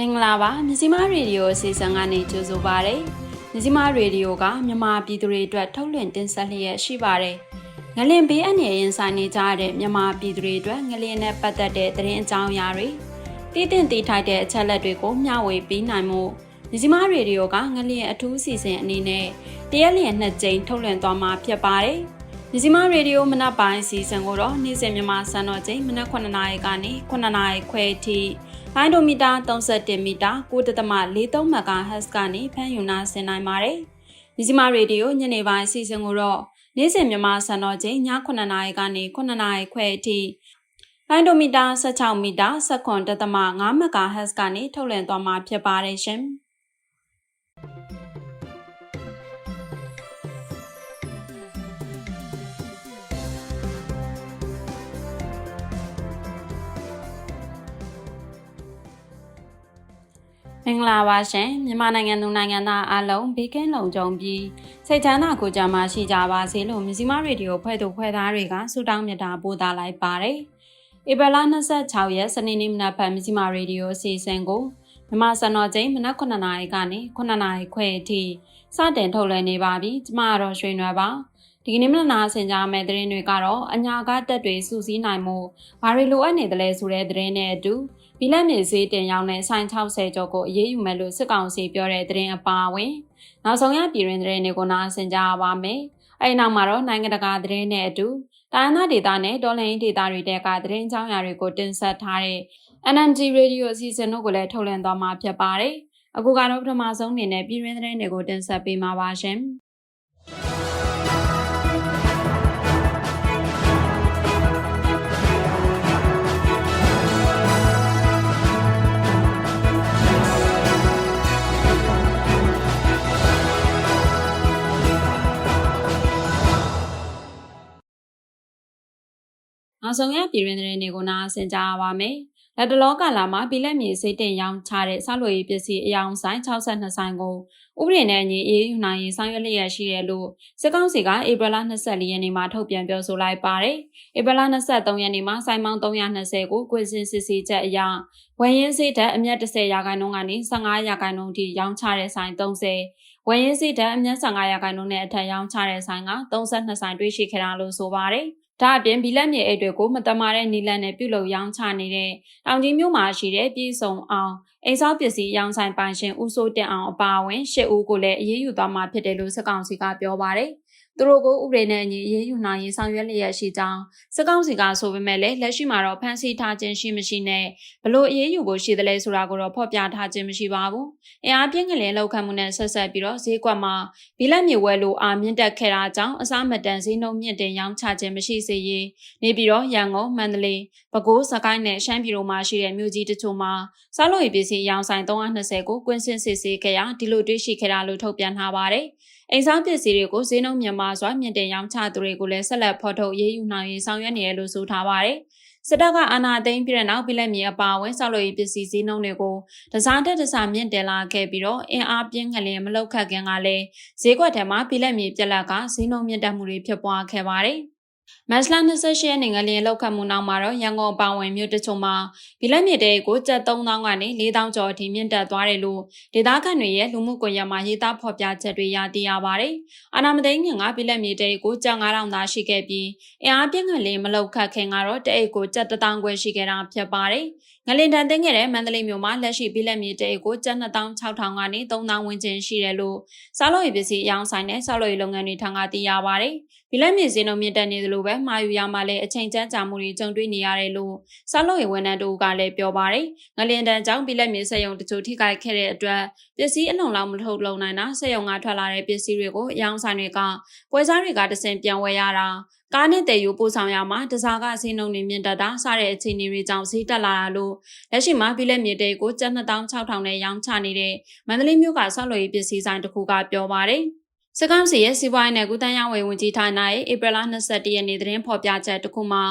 င်္ဂလာပါမြစီမရေဒီယိုအစီအစဉ်ကနေကြိုဆိုပါရစေမြစီမရေဒီယိုကမြန်မာပြည်သူတွေအတွက်ထုတ်လွှင့်တင်ဆက်လျက်ရှိပါတယ်ငလင်ဘေးအနေရင်ဆိုင်နေကြတဲ့မြန်မာပြည်သူတွေအတွက်ငလင်နဲ့ပတ်သက်တဲ့သတင်းအကြောင်းအရာတွေတည်တင်တည်ထိုက်တဲ့အချက်လက်တွေကိုမျှဝေပေးနိုင်မှုမြစီမရေဒီယိုကငလင်အထူးအစီအစဉ်အနေနဲ့တရက်လျင်နှစ်ကြိမ်ထုတ်လွှင့်သွားမှာဖြစ်ပါတယ်မြစီမရေဒီယိုမနက်ပိုင်းစီစဉ်ကိုတော့နေ့စဉ်မြန်မာစံတော်ချိန်မနက်9:00နာရီကနေ9:00နာရီခွဲအထိ လိုင်းဒိုမီတာ31မီတာ9.43 MHz ကနေဖမ်းယူနာဆင်နိုင်ပါတယ်။မြစီမရေဒီယိုညနေပိုင်းစီစဉ်ကိုတော့နေ့စဉ်မြန်မာစံတော်ချိန်ည9:00နာရီကနေ9:00နာရီခွဲအထိလိုင်းဒိုမီတာ16မီတာ7.5 MHz ကနေထုတ်လွှင့်သွားမှာဖြစ်ပါတယ်ရှင်။ မင်္ဂလာပါရှင်မြန်မာနိုင်ငံသူနိုင်ငံသားအားလုံးဘေးကင်းလုံခြုံပြီးစိတ်ချမ်းသာကိုယ်ကျန်းမာရှိကြပါစေလို့မြစီမရေဒီယိုဖွဲ့သူဖွဲ့သားတွေကဆုတောင်းမြတ်တာပို့သလိုက်ပါတယ်။ဧပြီလ26ရက်စနေနေ့မနက်ဖက်မြစီမရေဒီယိုအစီအစဉ်ကိုမြန်မာစံတော်ချိန်မနက်9:00နာရီကနေ9:00နာရီခွဲအထိစတင်ထုတ်လွှင့်နေပါပြီ။ကျမကတော့ရွှေနွယ်ပါ။ဒီကနေ့မနက်နာဆင်ကြမယ့်သတင်းတွေကတော့အညာကတက်တွေစူးစီးနိုင်မှုဘာတွေလိုအပ်နေတယ်လဲဆိုတဲ့သတင်းနဲ့အတူ ဘီလက်မြေဈေးတင်ရောက်တဲ့ဆိုင်60ကျော်ကိုအရေးယူမယ်လို့စစ်ကောင်စီပြောတဲ့သတင်းအပါအဝင်နောက်ဆုံးရပြည်တွင်သတင်းတွေကိုနားဆင်ကြပါမယ်။အဲဒီနောက်မှာတော့နိုင်ငံတကာသတင်းနဲ့အတူတိုင်းနာဒေသနဲ့ဒေါ်လာရင်းဒေသတွေတဲကသတင်းကြောင်းရာတွေကိုတင်ဆက်ထားတဲ့ NNG Radio အစီအစဉ်တို့ကိုလည်းထုတ်လွှင့်သွားမှာဖြစ်ပါတယ်။အခုကတော့ပထမဆုံးအနေနဲ့ပြည်တွင်သတင်းတွေကိုတင်ဆက်ပေးမှာပါရှင်။ နောက်ဆုံးရပြည်တွင်သတင်းတွေကိုနားဆင်ကြရပါမယ်။လက်တလောကာလမှာပြည်လက်မြေစိတ်တင်ရောင်းချတဲ့ဆောက်လုပ်ရေးပစ္စည်းအယောင်ဆိုင်62ဆိုင်ကိုဥပဒေနဲ့အညီအေးယူနိုင်ရေးဆောင်ရွက်လျက်ရှိတယ်လို့စစ်ကောင်စီကဧပြီလ24ရက်နေ့မှာထုတ်ပြန်ပြောဆိုလိုက်ပါတယ်။ဧပြီလ23ရက်နေ့မှာဆိုင်ပေါင်း320ကိုကွင်းစင်စစ်ဆေးချက်အရဝယ်ရင်းစိတ်ဓာတ်အမျက်30ရာခိုင်နှုန်းကနေ15ရာခိုင်နှုန်းထိရောင်းချတဲ့ဆိုင်30ဝယ်ရင်းစိတ်ဓာတ်အမျက်15ရာခိုင်နှုန်းနဲ့အထက်ရောင်းချတဲ့ဆိုင်က32ဆိုင်တွေ့ရှိခဲ့တာလို့ဆိုပါတယ်။ ဒါအပြင်ဘီလက်မြေအိတ်တွေကိုမတမာတဲ့နီလန်နဲ့ပြုတ်လုံရောင်းချနေတဲ့တောင်ကြီးမြို့မှာရှိတဲ့ပြည်စုံအောင်အိမ်ဆောက်ပစ္စည်းရောင်းဆိုင်ပိုင်ရှင်ဦးစိုးတင်အောင်အပါအဝင်ရှစ်ဦးကိုလည်းအရေးယူသွားမှာဖြစ်တယ်လို့စက်ကောင်စီကပြောပါတယ်။ သူတို့ကိုဥပဒေနဲ့အညီအရေးယူနိုင်ရေးဆောင်ရွက်လျက်ရှိကြောင်းစက်ကောင်စီကဆိုပေမဲ့လည်းလက်ရှိမှာတော့ဖမ်းဆီးထားခြင်းရှိမရှိနဲ့ဘလို့အရေးယူဖို့ရှိသလဲဆိုတာကိုတော့ဖော်ပြထားခြင်းမရှိပါဘူး။အင်အားပြင်းကလေးလောက်ခံမှုနဲ့ဆက်ဆက်ပြီးတော့ဈေးကွက်မှာဘီလက်မြေဝဲလိုအားမြင့်တက်ခဲ့တာကြောင့်အစားမတန်ဈေးနှုန်းမြင့်တင်ရောင်းချခြင်းမရှိစေရေးနေပြီးတော့ရန်ကုန်မန္တလေးပဲခူးစကိုင်းနဲ့ရှမ်းပြည်တို့မှာရှိတဲ့မြို့ကြီးတချို့မှာစားလို့ရပစ္စည်းရောင်းဆိုင်320ကိုကွင်းစင်စစ်ဆေးခဲ့ရာဒီလိုတွေ့ရှိခဲ့တာလို့ထုတ်ပြန်ထားပါတယ်။ အိမ်ဆောင်ပစ္စည်းတွေကိုဈေးနှုန်းမြန်မာစွာမြင့်တင်ရောင်းချသူတွေကိုလည်းဆက်လက်ဖော်ထုတ်ရေးယူနိုင်ရေးဆောင်ရွက်နေရလို့ဆိုထားပါတယ်။စစ်တပ်ကအာဏာသိမ်းပြီးတဲ့နောက်ပြည်လက်မြေအပါအဝင်ဆောက်လုပ်ရေးပစ္စည်းဈေးနှုန်းတွေကိုတစားတက်တစားမြင့်တင်လာခဲ့ပြီးတော့အင်အားပြင်းငလင်မလောက်ခတ်ခင်ကလည်းဈေးကွက်ထဲမှာပြည်လက်မြေပြက်လက်ကဈေးနှုန်းမြင့်တက်မှုတွေဖြစ်ပွားခဲ့ပါတယ်။ မတ်လ28ရက်နေ့ငလျင်လောက်ခတ်မှုနောက်မှာတော့ရန်ကုန်အပါဝင်မြို့တချို့မှာဗီလက်မြေတဲကိုကျပ်3000ကနေ4000ကျော်အထိမြင့်တက်သွားတယ်လို့ဒေသခံတွေရဲ့လူမှုကွန်ရက်မှာရေးသားဖော်ပြချက်တွေရသိရပါတယ်။အာနာမသိန်းငင်ကဗီလက်မြေတဲကိုကျပ်9000သာရှိခဲ့ပြီးအင်အားပြင်းငလျင်မလောက်ခတ်ခင်ကတော့တဲအိတ်ကိုကျပ်1000ခွဲရှိခဲ့တာဖြစ်ပါတယ်။ငလင်တန်သိန်းခဲ့တဲ့မန္တလေးမြို့မှာလက်ရှိဗီလက်မြေတဲကိုကျပ်2600ကနေ3000ဝန်းကျင်ရှိတယ်လို့စားလို့ရပစ္စည်းအယောင်ဆိုင်နဲ့စားလို့ရလုပ်ငန်းတွေထံကသိရပါတယ်။ဗီလက်မြေစင်းတို့မြင့်တက်နေသလိုပဲမှာယူရမှလည်းအချိန်ကျန်းကြာမှုတွေကြုံတွေ့နေရတယ်လို့စားလို့ရဝန်ထမ်းတို့ကလည်းပြောပါတယ်။ငလျင်တန်ကြောင့်ဗီလက်မြေစက်ရုံတချို့ထိခိုက်ခဲ့တဲ့အတွက်ပစ္စည်းအလုံလောက်မထုတ်လုံနိုင်တာစက်ရုံကထွက်လာတဲ့ပစ္စည်းတွေကိုအယောင်ဆိုင်တွေကပွဲစားတွေကတဆင်ပြန်ဝယ်ရတာ ကားနဲ့တည်ယူပို့ဆောင်ရမှာတစားကဈေးနှုန်းတွေမြင့်တက်တာစတဲ့အခြေအနေတွေကြောင့်ဈေးတက်လာတာလို့လက်ရှိမှာဘီလက်မြေတဲကိုကျပ်2600နဲ့ရောင်းချနေတဲ့မန္တလေးမြို့ကဆောက်လုပ်ရေးပစ္စည်းဆိုင်တစ်ခုကပြောပါတယ်။စကောင်းစီရဲ့စီးပွားရေးနဲ့ကုသရေးဝေဝင်ကြီးဌာနရဲ့ဧပြီလ22ရက်နေ့သတင်းဖော်ပြချက်တစ်ခုမှာ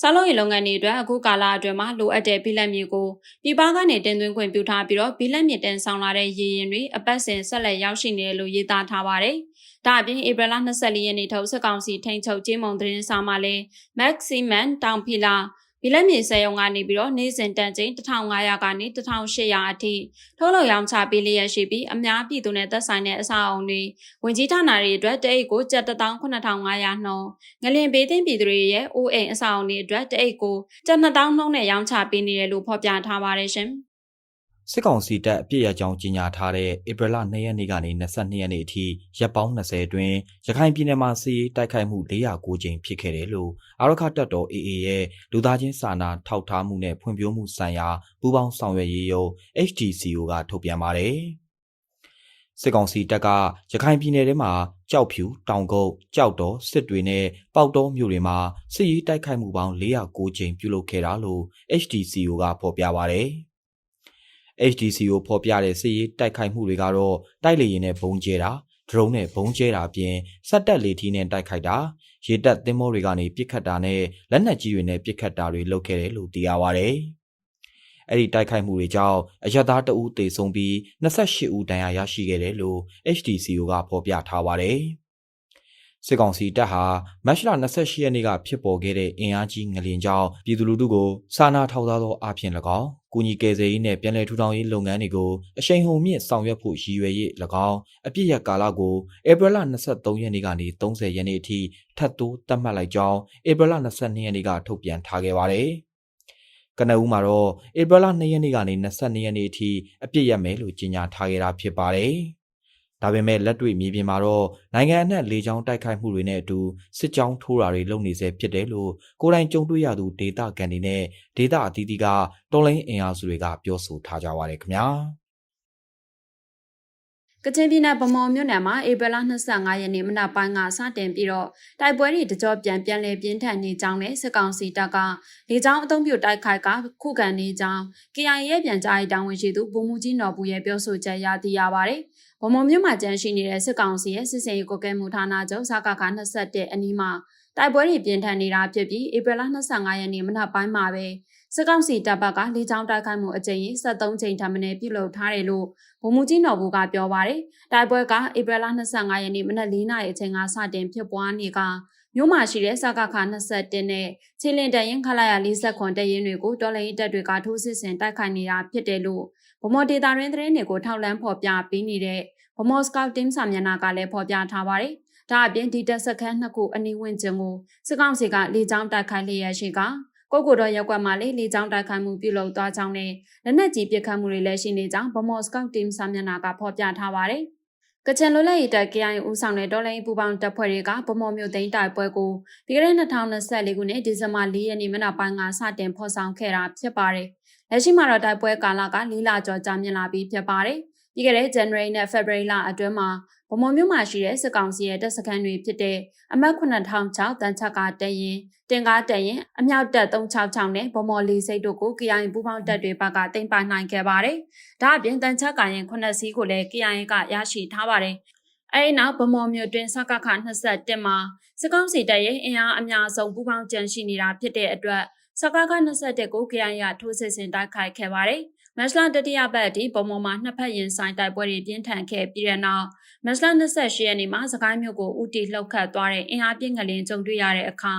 ဆောက်လုပ်ရေးလုပ်ငန်းတွေအတွက်အခုကာလအတွင်းမှာလိုအပ်တဲ့ဘီလက်မြေကိုပြည်ပကနေတင်သွင်းခွင့်ပြုထားပြီးတော့ဘီလက်မြေတင်ဆောင်လာတဲ့ရေရင်တွေအပတ်စဉ်ဆက်လက်ရောက်ရှိနေတယ်လို့ရေးသားထားပါတယ်။ ဒါအပြင်ဧပြီလ24ရက်နေ့ထုတ်စကောင်းစီထိန်ချုပ်ကျေးမုံသတင်းစာမှာလည်း Maximan တောင်ဖီလာဘီလက်မြေစက်ရုံကနေပြီးတော့နေ့စဉ်တန်ချိန်1500ကနေ1800အထိထုတ်လုပ်ရောင်းချပေးလျက်ရှိပြီးအများပြည်သူနဲ့သက်ဆိုင်တဲ့အဆောက်အုံတွေဝင်ကြီးဌာနတွေအတွက်တအိတ်ကိုကျပ်18500နှုန်းငလင်ဘေးသိမ်းပြည်သူတွေရဲ့အိုးအိမ်အဆောက်အုံတွေအတွက်တအိတ်ကိုကျပ်2000နှုန်းနဲ့ရောင်းချပေးနေတယ်လို့ဖော်ပြထားပါတယ်ရှင်။ စစ်ကောင်စီတပ်အပြစ်ရကြောင်းကြီးညာထားတဲ့ဧပြီလ2ရက်နေ့ကနေ22ရက်နေ့အထိရက်ပေါင်း20အတွင်းရခိုင်ပြည်နယ်မှာစီးရေးတိုက်ခိုက်မှု409ကြိမ်ဖြစ်ခဲ့တယ်လို့အာရခတပ်တော် AA ရဲ့လူသားချင်းစာနာထောက်ထားမှုနဲ့ဖွံ့ဖြိုးမှုဆိုင်ရာပူးပေါင်းဆောင်ရွက်ရေးရုံး HDCO ကထုတ်ပြန်ပါတယ်။စစ်ကောင်စီတပ်ကရခိုင်ပြည်နယ်ထဲမှာကြောက်ဖြူတောင်ကုတ်ကြောက်တော်စစ်တွေနဲ့ပေါက်တော်မြို့တွေမှာစစ်ရေးတိုက်ခိုက်မှုပေါင်း409ကြိမ်ပြုလုပ်ခဲ့တာလို့ HDCO ကဖော်ပြပါတယ်။ HDC ကိုဖော်ပြတဲ့စစ်ရေးတိုက်ခိုက်မှုတွေကတော့တိုက်လေရင်နဲ့ဘုံကျဲတာဒရုန်းနဲ့ဘုံကျဲတာအပြင်စက်တက်လေထီးနဲ့တိုက်ခိုက်တာရေတပ်သင်္ဘောတွေကနေပစ်ခတ်တာနဲ့လက်နက်ကြီးတွေနဲ့ပစ်ခတ်တာတွေလုပ်ခဲ့တယ်လို့သိရပါဗျ။အဲ့ဒီတိုက်ခိုက်မှုတွေကြောင့်အရသားတအူးတေဆုံးပြီး28ဦးဒဏ်ရာရရှိခဲ့တယ်လို့ HDCO ကဖော်ပြထားပါတယ်။ စစ်ကောင်စီတပ်ဟာမတ်လ28ရက်နေ့ကဖြစ်ပေါ်ခဲ့တဲ့အင်အားကြီးငလျင်ကြောင့်ပြည်သူလူထုကိုစာနာထောက်ထားသောအဖြစ်၎င်းကုညီကယ်ဆယ်ရေးနဲ့ပြည်내ထူထောင်ရေးလုပ်ငန်းတွေကိုအရှိန်ဟုန်မြင့်ဆောင်ရွက်ဖို့ရည်ရွယ်ရေး၎င်းအပြည့်ရကာလကိုဧပြီလ23ရက်နေ့ကနေ30ရက်နေ့အထိထပ်တိုးသတ်မှတ်လိုက်ကြောင်းဧပြီလ22ရက်နေ့ကထုတ်ပြန်ထားခဲ့ပါတယ်။ကနဦးမှာတော့ဧပြီလ2ရက်နေ့ကနေ22ရက်နေ့အထိအပြည့်ရမယ်လို့ကြေညာထားခဲ့တာဖြစ်ပါတယ်။ ဒါပေမဲ့လက်တွေ့မြေပြင်မှာတော့နိုင်ငံအနှံ့လေကြောင်းတိုက်ခိုက်မှုတွေနဲ့အတူစစ်ကြောင်းထိုးတာတွေလုပ်နေဆဲဖြစ်တယ်လို့ကိုယ်တိုင်ကြုံတွေ့ရသူဒေတာကန်တွေနဲ့ဒေတာအသီးသီးကတော်လိုင်းအင်အားစုတွေကပြောဆိုထားကြပါတယ်ခင်ဗျာကချင်ပြည်နယ်ဗမော်မြို့နယ်မှာဧပြီလ25ရက်နေ့မနက်ပိုင်းကစတင်ပြီးတော့တိုက်ပွဲတွေတကြောပြန်ပြန်လည်ပြင်းထန်နေကြောင်းနဲ့စစ်ကောင်စီတပ်ကလေကြောင်းအုံပြုတိုက်ခိုက်ကခုခံနေကြောင်း KIA ရဲ့ပြန်ကြားရေးတာဝန်ရှိသူဗိုလ်မှူးကြီးနော်ဘူးရဲ့ပြောဆိုချက်ရသိရပါတယ်။ ဗမော်မြို့မှာကျန်းရှိနေတဲ့စစ်ကောင်စီရဲ့စစ်စင်ရေးကိုကဲမှုဌာနချုပ်စကခ21အနီးမှာတိုက်ပွဲတွေပြင်းထန်နေတာဖြစ်ပြီးဧပြီလ25ရက်နေ့မနက်ပိုင်းမှာပဲစစ်ကောင်စီတပ်ဘက်ကလေကြောင်းတိုက်ခိုက်မှုအကြိမ်ကြီး73ကြိမ်ထပ်မံပြုလုပ်ထားတယ်လို့ဗိုလ်မှူးကြီးနော်ဘူးကပြောပါတယ်။တိုက်ပွဲကဧပြီလ25ရက်နေ့မနက်4နာရီအချိန်ကစတင်ဖြစ်ပွားနေကမြို့မှာရှိတဲ့စကခ21နဲ့ချီလင်တရင်ခလာရ49တရင်တွေကိုတော်လိုင်းတပ်တွေကထိုးစစ်ဆင်တိုက်ခိုက်နေတာဖြစ်တယ်လို့ ဗမော်ဒေတာရင်းသတင်းတွေကိုထောက်လန်းဖော်ပြပေးနေတဲ့ဗမော်စကောက်တင်းစာမျက်နှာကလည်းဖော်ပြထားပါတယ်။ဒါအပြင်ဒီတက်စခန်းနှစ်ခုအနီးဝန်းကျင်ကိုစစ်ကောင်စီကလေကြောင်းတိုက်ခိုက်လျက်ရှိကကိုကိုတော်ရက်ကွက်မှာလေလေကြောင်းတိုက်ခိုက်မှုပြုလုပ်သွားကြောင်းနဲ့လက်နက်ကြီးပစ်ခတ်မှုတွေလည်းရှိနေကြောင်းဗမော်စကောက်တင်းစာမျက်နှာကဖော်ပြထားပါတယ်။ကချင်လွတ်လပ်ရေးတပ် KIA ဦးဆောင်တဲ့တော်လိုင်းပူပေါင်းတပ်ဖွဲ့တွေကဗမော်မြို့သိမ်းတိုက်ပွဲကိုပြီးခဲ့တဲ့2024ခုနှစ်ဒီဇင်ဘာ4ရက်နေ့မနက်ပိုင်းကစတင်ဖော်ဆောင်ခဲ့တာဖြစ်ပါတယ်။ လက်ရှိမှာတော့တိုက်ပွဲကာလက၄လကျော်ကြာမြင့်လာပြီးဖြစ်ပါတယ်။ပြီးခဲ့တဲ့ January နဲ့ February လအတွင်းမှာဗမော်မြို့မှာရှိတဲ့စစ်ကောင်စီရဲ့တပ်စခန်းတွေဖြစ်တဲ့အမှတ်9006တန်ချက်ကတရင်တင်ကားတရင်အမြောက်တက်366နဲ့ဗမော်လီစိတ်တို့ကို KIA ပူးပေါင်းတပ်တွေဘက်ကတင်ပိုင်နိုင်ခဲ့ပါတယ်။ဒါအပြင်တန်ချက်ကရင်9စီးကိုလည်း KIA ကရရှိထားပါတယ်။အဲဒီနောက်ဗမော်မြို့တွင်စကခ21မှာစစ်ကောင်စီတပ်ရဲ့အင်အားအများဆုံးပူးပေါင်းကြံရှိနေတာဖြစ်တဲ့အတွက် စကခ21ကို KIA ထိုးစစ်ဆင်တိုက်ခိုက်ခဲ့ပါတယ်။မတ်လတတိယပတ်အထိပုံပေါ်မှာနှစ်ဖက်ရင်ဆိုင်တိုက်ပွဲတွေပြင်းထန်ခဲ့ပြီးတဲ့နောက်မတ်လ28ရက်နေ့မှာစကိုင်းမြို့ကိုဦးတီလှုပ်ခတ်သွားတဲ့အင်အားပြင်းငလင်ကြုံတွေ့ရတဲ့အခါ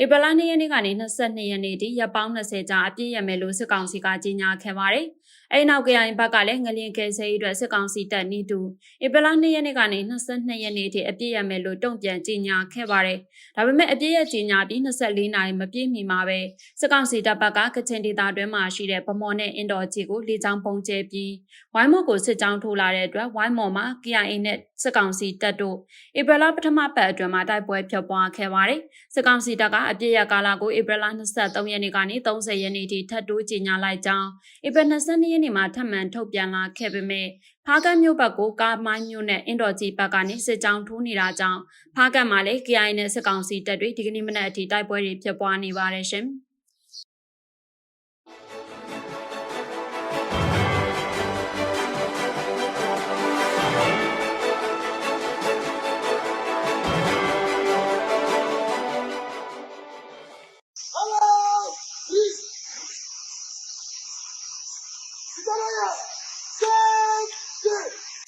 ဧပြီလ2ရက်နေ့ကနေ22ရက်နေ့ထိရပ်ပေါင်း20ကြာအပြည့်ရမယ်လို့စစ်ကောင်စီကကြေညာခဲ့ပါတယ်။ အဲဒီနောက်ကရင်ဘက်ကလည်းငလင်ကယ်ဆယ်ရေးအတွက်စစ်ကောင်စီတပ်နီးတူဧပြီလ2ရက်နေ့ကနေ22ရက်နေ့ထိအပြည့်ရမယ်လို့တုံ့ပြန်ကြေညာခဲ့ပါတယ်။ဒါပေမဲ့အပြည့်ရကြေညာပြီး24နာရီမပြည့်မီမှာပဲစစ်ကောင်စီတပ်ဘက်ကကချင်ဒေသတွင်းမှာရှိတဲ့ဗမော်နဲ့အင်တော်ကြီးကိုလေကြောင်းပုံကျဲပြီးဝိုင်းမော်ကိုစစ်ကြောင်းထိုးလာတဲ့အတွက်ဝိုင်းမော်မှာ KIA နဲ့စစ်ကောင်စီတပ်တို့ဧပြီလပထမပတ်အတွင်းမှာတိုက်ပွဲဖြစ်ပွားခဲ့ပါတယ်။စစ်ကောင်စီတပ်ကအပြည့်ရကာလကိုဧပြီလ23ရက်နေ့ကနေ30ရက်နေ့ထိထပ်တိုးကြေညာလိုက်ကြောင်းဧပြီ22ရက်နေ့မှာထပ်မံထုတ်ပြန်လာခဲ့ပေမဲ့ဖားကတ်မြို့ဘက်ကိုကားမိုင်းမြို့နဲ့အင်တော်ကြီးဘက်ကနေစစ်ကြောင်းထိုးနေတာကြောင့်ဖားကတ်မှာလည်း KIA နဲ့စစ်ကောင်စီတပ်တွေဒီကနေ့မနက်အထိတိုက်ပွဲတွေဖြစ်ပွားနေပါတယ်ရှင်။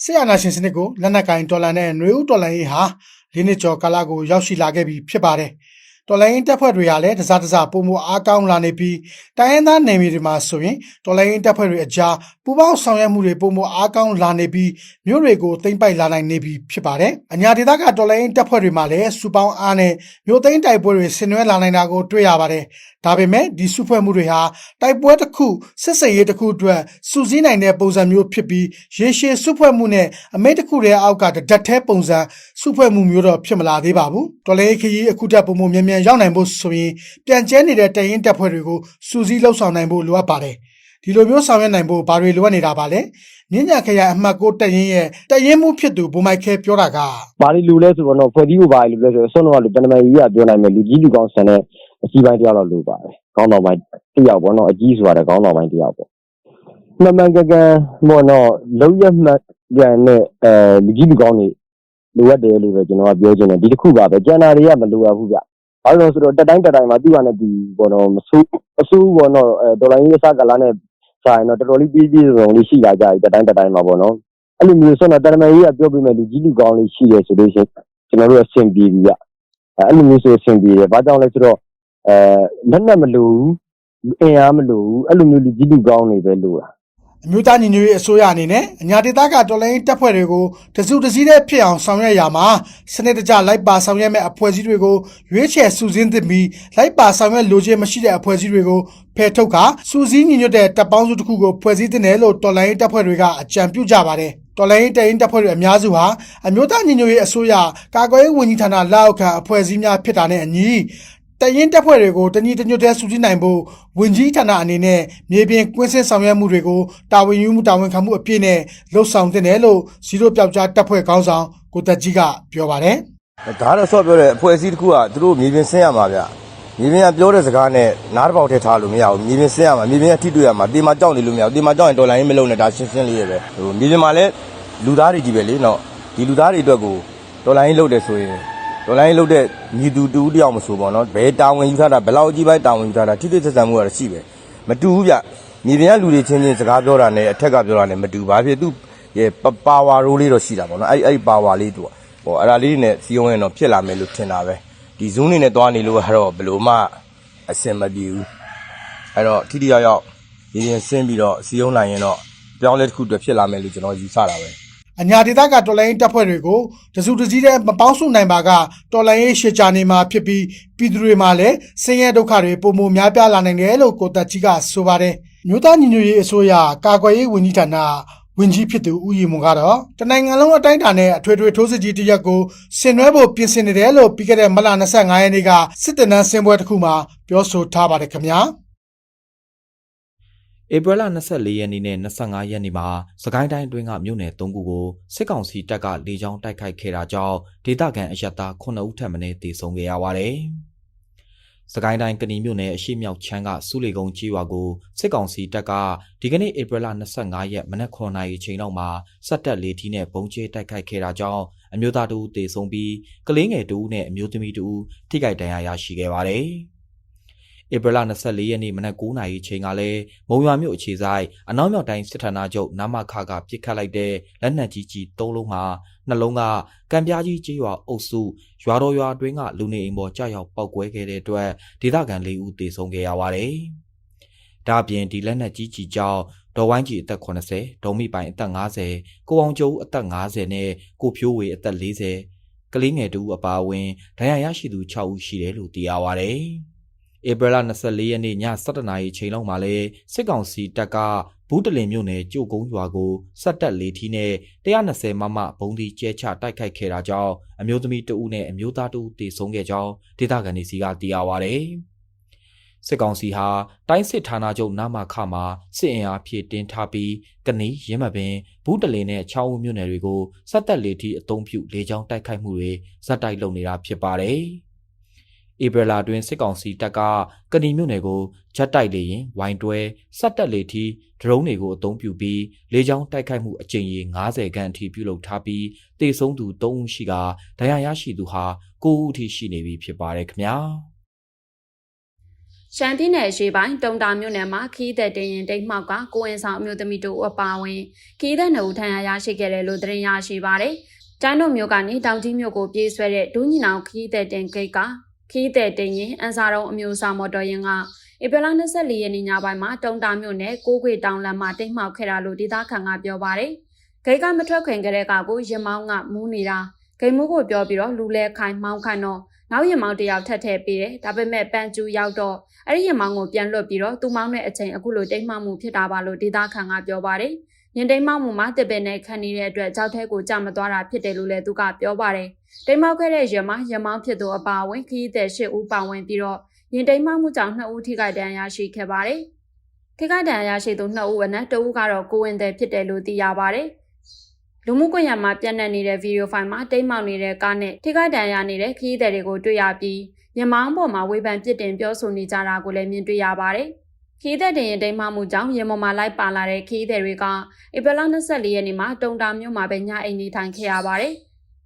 ဆရာနာရှင်စနစ်ကိုလက်နက်ကင်ဒေါ်လာနဲ့ຫນွေဦးဒေါ်လာရေးဟာလေးနှစ်ကျော်ကာလကိုရောက်ရှိလာခဲ့ပြီဖြစ်ပါတယ်တော်လိုင်းတပ်ဖွဲ့တွေကလည်းတစားတစားပုံမအားကောင်းလာနေပြီးတိုင်းရင်းသားနယ်မြေတွေမှာဆိုရင်တော်လိုင်းတပ်ဖွဲ့တွေအကြားပူးပေါင်းဆောင်ရွက်မှုတွေပုံမအားကောင်းလာနေပြီးမြို့တွေကိုသိမ့်ပိုက်လာနိုင်နေပြီဖြစ်ပါတယ်။အညာဒေသကတော်လိုင်းတပ်ဖွဲ့တွေမှာလည်းစူပေါင်းအားနဲ့မြို့သိမ်းတိုက်ပွဲတွေဆင်နွှဲလာနိုင်တာကိုတွေ့ရပါတယ်။ဒါပေမဲ့ဒီစုဖွဲ့မှုတွေဟာတိုက်ပွဲတစ်ခုစစ်စင်ရေးတစ်ခုအတွက်စူးစီးနိုင်တဲ့ပုံစံမျိုးဖြစ်ပြီးရေရှည်စုဖွဲ့မှုနဲ့အမိတ်တစ်ခုတည်းအောက်ကဓာတ်ထဲပုံစံစုဖွဲ့မှုမျိုးတော့ဖြစ်မလာသေးပါဘူး။တော်လိုင်းခရီးအခုတက်ပုံမမြန်မြန်ရောက်နိုင်ဖို့ဆိုရင်ပြန်ကျဲနေတဲ့တရင်တပ်ဖွဲ့တွေကိုစူးစီးလှုပ်ဆောင်နိုင်ဖို့လိုအပ်ပါတယ်။ ဒီလိုမျိုးဆောင်ရွက်နိုင်ဖို့ဘာတွေလိုအပ်နေတာပါလဲ။မြင်းညာခရိုင်အမှတ်ကိုတရင်ရဲ့တရင်မှုဖြစ်သူဘုံမိုက်ခဲပြောတာကဘာလို့လူလဲဆိုတော့ဖွဲ့စည်းဖို့ဘာလို့လဲဆိုတော့ဆွမ်းတော့လူတနမကြီးကပြောနိုင်မယ်လူကြီးလူကောင်းဆန်တဲ့အကြီးပိုင်းတယောက်တော့လိုပါတယ်ကောင်းတော်ပိုင်းတယောက်ပေါ့နော်အကြီးဆိုရတယ်ကောင်းတော်ပိုင်းတယောက်ပေါ့မှန်မှန်ကန်ကန်ဘောနော်လုံးရမှတ်ပြန်နဲ့အဲလူကြီးလူကောင်းတွေလိုအပ်တယ်လို့ပဲကျွန်တော်ကပြောချင်တယ်ဒီတစ်ခုပါပဲကျန်တာတွေကမလိုအပ်ဘူးဗျဘာလို့လဲဆိုတော့တက်တိုင်းတက်တိုင်းမှာသူ့ဟာနဲ့ဒီဘောနော်မဆိုးအဆိုးဘောနော်အဲဒေါ်လာကြီးအစားကလာနဲ့ ဆိုင်တော့တော်တော်လေးပြီးပြီးစုံလေးရှိလာကြပြီတက်တိုင်းတက်တိုင်းမှာပေါ့နော်အဲ့လိုမျိုးဆိုတော့တရမကြီးကပြောပြမယ်လူကြီးလူကောင်းလေးရှိတယ်ဆိုလို့ရှိရင်ကျွန်တော်တို့အဆင်ပြေပြီဗျအဲ့လိုမျိုးဆိုအဆင်ပြေတယ်ဘာကြောင့်လဲဆိုတော့အဲလက်နဲ့မလို့ဘူးအင်အားမလို့ဘူးအဲ့လိုမျိုးလူကြီးလူကောင်းတွေပဲလို့တာ အမျိုးသားညီညွတ်ရေးအစိုးရအနေနဲ့အညာဒေသကတော်လိုင်းတပ်ဖွဲ့တွေကိုတစုတစည်းတည်းဖြစ်အောင်ဆောင်ရွက်ရမှာစနစ်တကျလိုက်ပါဆောင်ရွက်မဲ့အဖွဲ့အစည်းတွေကိုရွေးချယ်စုစည်းသင့်ပြီးလိုက်ပါဆောင်ရွက်လိုချင်မရှိတဲ့အဖွဲ့အစည်းတွေကိုဖယ်ထုတ်ခါစုစည်းညီညွတ်တဲ့တပ်ပေါင်းစုတစ်ခုကိုဖွဲ့စည်းတင်တယ်လို့တော်လိုင်းတပ်ဖွဲ့တွေကအကြံပြုကြပါတယ်တော်လိုင်းတရင်တပ်ဖွဲ့တွေအများစုဟာအမျိုးသားညီညွတ်ရေးအစိုးရကာကွယ်ရေးဝန်ကြီးဌာနလက်အောက်ခံအဖွဲ့အစည်းများဖြစ်တာနဲ့အညီ တရင်တပ်ဖွဲ့တွေကိုတညီတညွတ်တဲ့စုစည်းနိုင်ဖို့ဝန်ကြီးဌာနအနေနဲ့မြေပြင်ကွင်းဆင်းဆောင်ရွက်မှုတွေကိုတာဝန်ယူမှုတာဝန်ခံမှုအပြည့်နဲ့လှုပ်ဆောင်တင်တယ်လို့စီရိုပြောက်ကြားတပ်ဖွဲ့ခေါင်းဆောင်ကိုတက်ကြီးကပြောပါတယ်ဒါကတော့ဆော့ပြောတဲ့အဖွဲ့အစည်းတစ်ခုကသူတို့မြေပြင်ဆင်းရမှာဗျမြေပြင်ကပြောတဲ့စကားနဲ့နားတစ်ပေါက်ထဲထားလို့မရဘူးမြေပြင်ဆင်းရမှာမြေပြင်ကထိတွေ့ရမှာတေမာကြောက်နေလို့မရဘူးတေမာကြောက်ရင်တော်လိုင်းမလုံးနဲ့ဒါရှင်းရှင်းလေးရပဲဟိုမြေပြင်မှာလည်းလူသားတွေကြီးပဲလေနော်ဒီလူသားတွေအတွက်ကိုတော်လိုင်းလုံးတယ်ဆိုရင် တော်လိုင်းလုံးတဲ့ညီသူတူတယောက်မဆိုပေါ့နော်ဘယ်တာဝန်ယူထားတာဘယ်လောက်အကြီးပိုင်းတာဝန်ယူထားတာထိတွေ့ဆက်ဆံမှုကတော့ရှိပဲမတူဘူးဗျမြေပြင်ကလူတွေချင်းချင်းစကားပြောတာနဲ့အထက်ကပြောတာနဲ့မတူဘာဖြစ်သူရဲ့ပါဝါရိုးလေးတော့ရှိတာပေါ့နော်အဲ့အဲ့ပါဝါလေးသူကဟိုအဲ့ဒါလေးနဲ့စီယုံရင်တော့ဖြစ်လာမယ်လို့ထင်တာပဲဒီဇုံးနေနဲ့သွားနေလို့ကတော့ဘယ်လိုမှအဆင်မပြေဘူးအဲ့တော့ထိတိယောက်ယောက်ရင်းရင်ဆင်းပြီးတော့စီယုံနိုင်ရင်တော့ပြောင်းလဲတစ်ခုတည်းဖြစ်လာမယ်လို့ကျွန်တော်ယူဆတာပဲ အညာဒေသကတော်လိုင်းတပ်ဖွဲ့တွေကိုတစုတစည်းတည်းမပေါင်းစုနိုင်ပါကတော်လိုင်းရေးရှေ့ချနေမှာဖြစ်ပြီးပြည်သူတွေမှာလည်းဆင်းရဲဒုက္ခတွေပုံမများပြားလာနိုင်တယ်လို့ကိုတက်ကြီးကဆိုပါတယ်မြို့သားညီညွတ်ရေးအစိုးရကာကွယ်ရေးဝန်ကြီးဌာနဝင်ကြီးဖြစ်သူဦးရီမွန်ကတော့တနိုင်ငံလုံးအတိုင်းအတာနဲ့အထွေထွေထိုးစစ်ကြီးတစ်ရက်ကိုဆင်နွှဲဖို့ပြင်ဆင်နေတယ်လို့ပြီးခဲ့တဲ့မလ25ရက်နေ့ကစစ်တပ်နန်းစင်ပွဲတစ်ခုမှာပြောဆိုထားပါတယ်ခင်ဗျာ ဧပြီလ24ရက်နေ့နဲ့25ရက်နေ့မှာစကိုင်းတိုင်းအတွင်းကမြို့နယ်3ခုကိုစစ်ကောင်စီတပ်ကလေကြောင်းတိုက်ခိုက်ခဲ့တာကြောင့်ဒေသခံအရက်သား9ဦးထပ်မံတေဆုံးခဲ့ရပါတယ်။စကိုင်းတိုင်းကဏီမြို့နယ်အရှိမြောက်ချမ်းကစုလီကုန်းကြီးရွာကိုစစ်ကောင်စီတပ်ကဒီကနေ့ဧပြီလ25ရက်မနက်9:00နာရီချိန်လောက်မှာစက်တက်လေးထီးနဲ့ပုံကျဲတိုက်ခိုက်ခဲ့တာကြောင့်အမျိုးသားတို့တေဆုံးပြီးကလေးငယ်တို့နဲ့အမျိုးသမီးတို့ထိခိုက်ဒဏ်ရာရရှိခဲ့ပါတယ်။ ဧပြီလ24ရက်နေ့မနက်9:00နာရီချိန်ကလည်းမုံရွာမြို့အခြေဆိုင်အနောက်မြောက်တိုင်းစစ်ဌာနချုပ်နမခကပြစ်ခတ်လိုက်တဲ့လက်နက်ကြီးကြီး၃လုံးမှာနှလုံးကကံပြားကြီးကျေးရွာအုပ်စုရွာတော်ရွာအတွင်းကလူနေအိမ်ပေါ်ကြာရောက်ပောက်ကွဲခဲ့တဲ့အတွက်ဒေသခံ၄ဦးသေဆုံးခဲ့ရပါတယ်။ဒါ့အပြင်ဒီလက်နက်ကြီးကြီးကြောင့်ဒေါ်ဝိုင်းကြီးအသက်80ဒေါ်မိပိုင်အသက်50ကိုအောင်ကျိုးအသက်50နဲ့ကိုဖြိုးဝေအသက်40ကလေးငယ်တူအပါအဝင်ဒဏ်ရာရရှိသူ6ဦးရှိတယ်လို့သိရပါတယ်။ ဧပြီလ24ရက်နေ့ည7:00နာရီချိန်လောက်မှာလဲစစ်ကောင်စီတပ်ကဘူးတလင်မြို့နယ်ကြိုကုန်းရွာကိုစက်တက်လေးထီးနဲ့120မမဘုံဒီကျဲချတိုက်ခိုက်ခဲ့တာကြောင့်အမျိုးသမီးတဦးနဲ့အမျိုးသားတဦးတေဆုံးခဲ့ကြောင်းဒေသခံတွေစီကသိရပါဗျ။စစ်ကောင်စီဟာတိုင်းစစ်ဌာနချုပ်နာမခမှာစစ်အင်အားဖြည့်တင်းထားပြီးကနီးရင်းမပင်ဘူးတလင်နဲ့ချောင်းဦးမြို့နယ်တွေကိုစက်တက်လေးထီးအုံပြုလေကြောင်းတိုက်ခိုက်မှုတွေဇက်တိုက်လုပ်နေတာဖြစ်ပါတယ်။ ဧပြီလတွင်စစ်ကောင်စီတပ်ကကဏီမြို့နယ်ကိုဂျက်တိုက်လေရင်ဝိုင်တွဲစက်တက်လေထီဒရုန်းတွေကိုအသုံးပြုပြီးလေကြောင်းတိုက်ခိုက်မှုအကြိမ်ရေ90ခန်းအထိပြုလုပ်ထားပြီးတေဆုံးသူ3ဦးရှိကဒဏ်ရာရရှိသူဟာ9ဦးအထိရှိနေပြီဖြစ်ပါတယ်ခင်ဗျာရှမ်းပြည်နယ်အရှေ့ပိုင်းတုံတာမြို့နယ်မှာခီးသက်တင်ရင်တိတ်မှောက်ကကိုဝင်ဆောင်အမျိုးသမီးတို့အပါအဝင်ခီးသက်နှုတ်ထန်ရရရှိခဲ့တယ်လို့သတင်းရရှိပါတယ်။ကျန်းတို့မြို့ကနေတောင်ကြီးမြို့ကိုပြေးဆွဲတဲ့ဒူးညီနောင်ခီးသက်တင်ဂိတ်က ခခီးတဲ့တင်ရင်အန်စာတုံးအမျိုးအစားမော်တော်ယာဉ်ကဧပြီလ24ရက်နေ့ညပိုင်းမှာတုံတာမြို့နယ်ကိုးခွေတောင်လမ်းမှာတိတ်မှောက်ခဲ့တာလို့ဒေသခံကပြောပါတယ်။ဂိတ်ကမထွက်ခွင်ကြတဲ့ကကိုရင်မောင်းကမူးနေတာဂိတ်မှုကိုပြောပြီးတော့လူလဲခိုင်မောင်းခိုင်တော့နောက်ရင်မောင်းတယောက်ထပ်ထည့်ပေးတယ်။ဒါပေမဲ့ပန်ကျူရောက်တော့အဲ့ဒီရင်မောင်းကိုပြန်လွတ်ပြီးတော့သူ့မောင်းတဲ့အချိန်အခုလိုတိတ်မှောက်မှုဖြစ်တာပါလို့ဒေသခံကပြောပါတယ်။ ရင်တိမ်မောက်မှုမှာတစ်ပင်နဲ့ခံနေတဲ့အတွက်ကြောက်ထဲကိုကြမသွားတာဖြစ်တယ်လို့လည်းသူကပြောပါတယ်။တိမ်မောက်ခဲ့တဲ့ရမရမောင်းဖြစ်သူအပါအဝင်ခရီးသည်၈ဦးပါဝင်ပြီးတော့ရင်တိမ်မောက်မှုကြောင့်2ဦးထိခိုက်ဒဏ်ရာရရှိခဲ့ပါတယ်။ထိခိုက်ဒဏ်ရာရရှိသူ2ဦးအနက်1ဦးကတော့ကိုဝင်တဲ့ဖြစ်တယ်လို့သိရပါတယ်။လူမှုကွန်ရက်မှာပြန့်နှံ့နေတဲ့ဗီဒီယိုဖိုင်မှာတိမ်မောက်နေတဲ့ကားနဲ့ထိခိုက်ဒဏ်ရာနေတဲ့ခရီးသည်တွေကိုတွေ့ရပြီးရမောင်းပေါ်မှာဝေဖန်ပြစ်တင်ပြောဆိုနေကြတာကိုလည်းမြင်တွေ့ရပါတယ်။ ခီးတဲ့တင်ရင်တိမ်မှမှုကြောင့်ရေမော်မှာလိုက်ပါလာတဲ့ခီးတဲ့တွေကဧပြီလ24ရက်နေ့မှာတုံတာမြို့မှာပဲညအိမ်နေထိုင်ခဲ့ရပါတယ်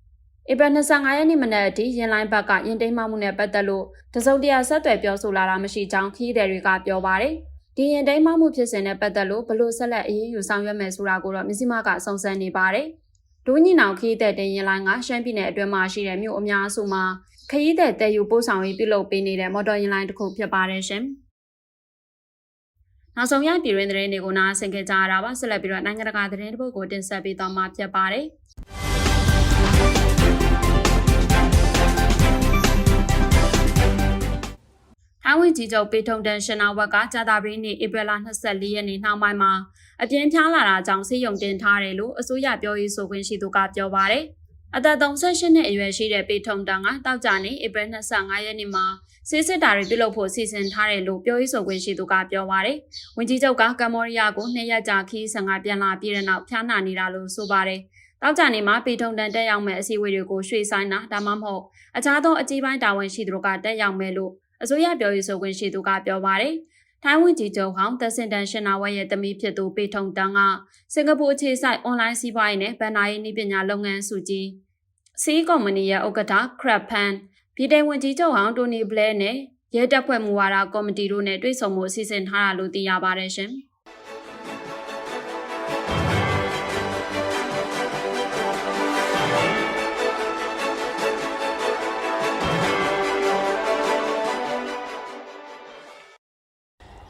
။ဧပြီ25ရက်နေ့မနက်အထိရင်လိုင်းဘက်ကရင်တိမ်မှမှုနဲ့ပတ်သက်လို့တစုံတရာဆက်သွယ်ပြောဆိုလာတာမရှိကြောင်းခီးတဲ့တွေကပြောပါတယ်။ဒီရင်တိမ်မှမှုဖြစ်စဉ်နဲ့ပတ်သက်လို့ဘလို့ဆက်လက်အရေးယူဆောင်ရွက်မယ်ဆိုတာကိုတော့မြစည်းမကစုံစမ်းနေပါတယ်။ဒူးညင်အောင်ခီးတဲ့တင်ရင်လိုင်းကရှမ်းပြည်နယ်အတွင်းမှာရှိတဲ့မြို့အများစုမှာခရီးသည်တည်ယူပို့ဆောင်ရေးပြုလုပ်ပေးနေတဲ့မော်တော်ယာဉ်လိုင်းတစ်ခုဖြစ်ပါတယ်ရှင်။ နောက်ဆုံးရပြည်တွင်းသတင်းတွေကိုနားဆင်ကြကြရတာပါဆက်လက်ပြီးတော့နိုင်ငံတကာသတင်းတစ်ပုဒ်ကိုတင်ဆက်ပေးသွားမှာဖြစ်ပါတယ်။ထိုင်းဝန်ကြီးချုပ်ပေထုံတန်ရှင်နာဝက်ကကြာတာပရင်းနေ့ဧပြီလ24ရက်နေ့နှောင်းပိုင်းမှာအပြင်းဖြားလာတာကြောင့်ဆေးရုံတင်ထားတယ်လို့အစိုးရပြောရေးဆိုခွင့်ရှိသူကပြောပါတယ်။အသက်38နှစ်အရွယ်ရှိတဲ့ပေထုံတန်ကတောက်ကြနေဧပြီ25ရက်နေ့မှာ စစ်စစ်တာတွေပြုလုပ်ဖို့စီစဉ်ထားတယ်လို့ပြောရေးဆိုခွင့်ရှိသူကပြောပါရယ်။ဝန်ကြီးချုပ်ကကမ္ဘောဒီးယားကိုနှစ်ရက်ကြာခီးဆန်ကပြန်လာပြည်တဲ့နောက်ဖျားနာနေတာလို့ဆိုပါရယ်။တောက်ကြနေမှာပေထုံတန်တက်ရောက်မဲ့အစည်းအဝေးတွေကိုရွှေ့ဆိုင်တာဒါမှမဟုတ်အခြားသောအကြီးပိုင်းတာဝန်ရှိသူတို့ကတက်ရောက်မဲ့လို့အစိုးရပြောရေးဆိုခွင့်ရှိသူကပြောပါရယ်။ထိုင်းဝန်ကြီးချုပ်ဟောင်းသက်စင်တန်ရှင်နာဝဲရဲ့သမီးဖြစ်သူပေထုံတန်ကစင်ကာပူအခြေစိုက်အွန်လိုင်းစီးပွားရေးနဲ့ဗန်နာရေးနည်းပညာလုပ်ငန်းစုကြီးစီးကော်မဏီရဲ့ဥက္ကဋ္ဌ Crab Pan ပြည်ထောင်ဝန်ကြီးချုပ်ဟောင်းတိုနီဘလဲနဲ့ရဲတပ်ဖွဲ့မူဝါဒကော်မတီတို့နဲ့တွေ့ဆုံမှုအစီအစဉ်ထားတာလို့သိရပါတယ်ရှင်။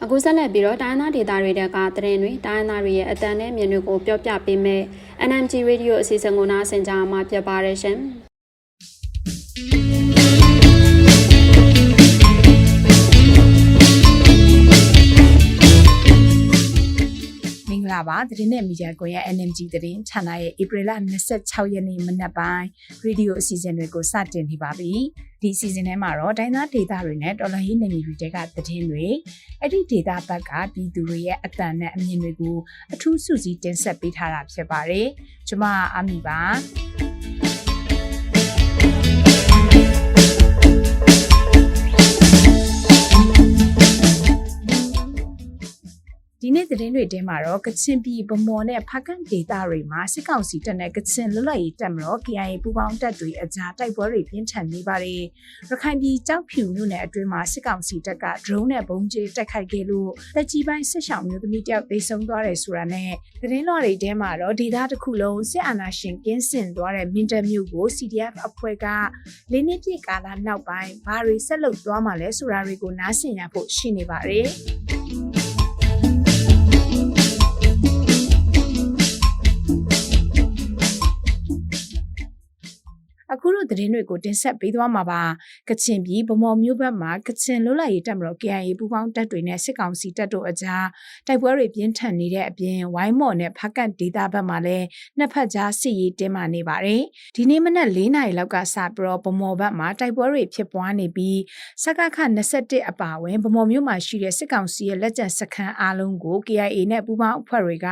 အခုဆက်လက်ပြီးတော့တိုင်းသားဒေသတွေတဲကသတင်းတွေတိုင်းသားတွေရဲ့အတန်နဲ့မြင်တွေကိုပြောပြပေးမယ် NMG Radio အစီအစဉ်ကိုနားဆင်ကြမှာဖြစ်ပါတယ်ရှင်။ ပါသတင်းနဲ့မီဒီယာကွန်ရဲ့ NMG သတင်းဌာနရဲ့ဧပြီလ26ရက်နေ့မနက်ပိုင်းရေဒီယိုအစီအစဉ်တွေကိုစတင်နေပါပြီဒီအစီအစဉ်ထဲမှာတော့တိုင်းသားဒေသတွေနဲ့တော်လှန်ရေးနယ်မြေတွေတဲကသတင်းတွေအဲ့ဒီဒေသဘက်ကပြည်သူတွေရဲ့အတန်နဲ့အမြင်တွေကိုအထူးစုစည်းတင်ဆက်ပေးထားတာဖြစ်ပါတယ်ကျွန်မအာမီပါ ဒီနေ့သတင်းတွေထဲမှာတော့ကချင်ပြည်ဗမော်နဲ့ဖကန်ဒေသတွေမှာစစ်ကောင်စီတပ်နဲ့ကချင်လွတ်လပ်ရေးတပ်မတော် KIA ပူးပေါင်းတပ်တွေအကြားတိုက်ပွဲတွေပြင်းထန်နေပါတယ်။ရခိုင်ပြည်ကြောက်ဖြူမြို့နယ်အတွင်းမှာစစ်ကောင်စီတပ်က drone နဲ့ပုံကျဲတိုက်ခိုက်ခဲ့လို့တက်ကြီးပိုင်းစစ်ဆောင်မျိုးသမီးတယောက်သေဆုံးသွားတယ်ဆိုတာနဲ့သတင်းတော်တွေထဲမှာတော့ဒေသတစ်ခုလုံးစစ်အာဏာရှင်ကင်းစင်သွားတဲ့မင်းတပ်မြို့ကို CDF အဖွဲ့ကလေးနှစ်ပြည့်ကာလနောက်ပိုင်းဘာတွေဆက်လုပ်သွားမှာလဲဆိုတာတွေကိုနားဆင်ရဖို့ရှိနေပါတယ်။ အ ခုလိုသတင်းတွေကိုတင်ဆက်ပေးသွားမှာပါကချင်ပြည်ဗမော်မြို့ဘက်မှာကချင်လွတ်လပ်ရေးတပ်မတော် KIA ပူးပေါင်းတပ်တွေနဲ့စစ်ကောင်စီတပ်တို့အကြားတိုက်ပွဲတွေပြင်းထန်နေတဲ့အပြင်ဝိုင်းမော်နဲ့ဖကတ်ဒေသဘက်မှာလည်းနှစ်ဖက်ကြားစစ်ရေးတင်းမာနေပါတယ်ဒီနေ့မနက်၄နာရီလောက်ကစပြီးတော့ဗမော်ဘက်မှာတိုက်ပွဲတွေဖြစ်ပွားနေပြီးစကခ21အပါအဝင်ဗမော်မြို့မှာရှိတဲ့စစ်ကောင်စီရဲ့လက်ကျန်စခန်းအားလုံးကို KIA နဲ့ပူးပေါင်းအဖွဲ့တွေက